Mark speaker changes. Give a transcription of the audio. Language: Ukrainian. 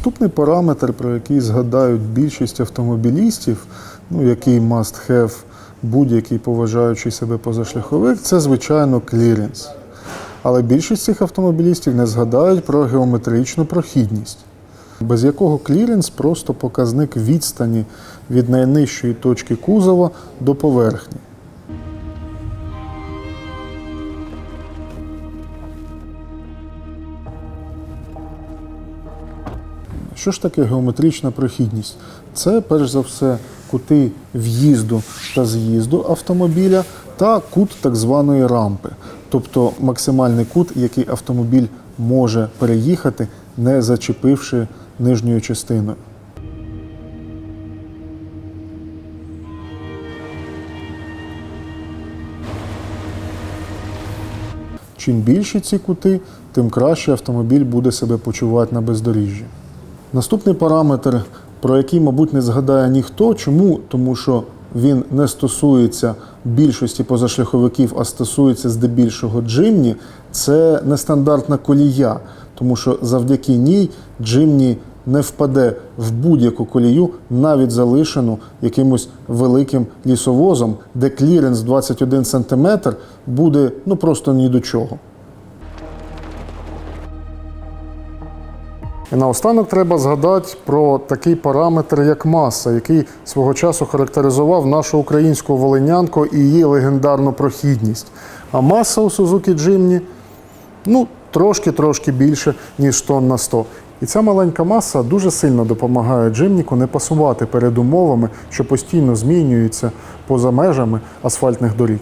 Speaker 1: Наступний параметр, про який згадають більшість автомобілістів, ну який must have будь-який поважаючий себе позашляховик, це звичайно кліренс. Але більшість цих автомобілістів не згадають про геометричну прохідність, без якого кліренс просто показник відстані від найнижчої точки кузова до поверхні. Що ж таке геометрична прохідність? Це перш за все кути в'їзду та з'їзду автомобіля та кут так званої рампи, тобто максимальний кут, який автомобіль може переїхати, не зачепивши нижньою частиною. Чим більші ці кути, тим краще автомобіль буде себе почувати на бездоріжжі. Наступний параметр, про який, мабуть, не згадає ніхто. Чому? Тому що він не стосується більшості позашляховиків, а стосується здебільшого джимні, це нестандартна колія, тому що завдяки ній джимні не впаде в будь-яку колію, навіть залишену якимось великим лісовозом, де кліренс 21 см буде ну просто ні до чого. І наостанок треба згадати про такий параметр, як маса, який свого часу характеризував нашу українську волинянку і її легендарну прохідність. А маса у Suzuki Jimny ну, трошки-трошки більше, ніж тонн на 100. І ця маленька маса дуже сильно допомагає джимніку не пасувати перед умовами, що постійно змінюються поза межами асфальтних доріг.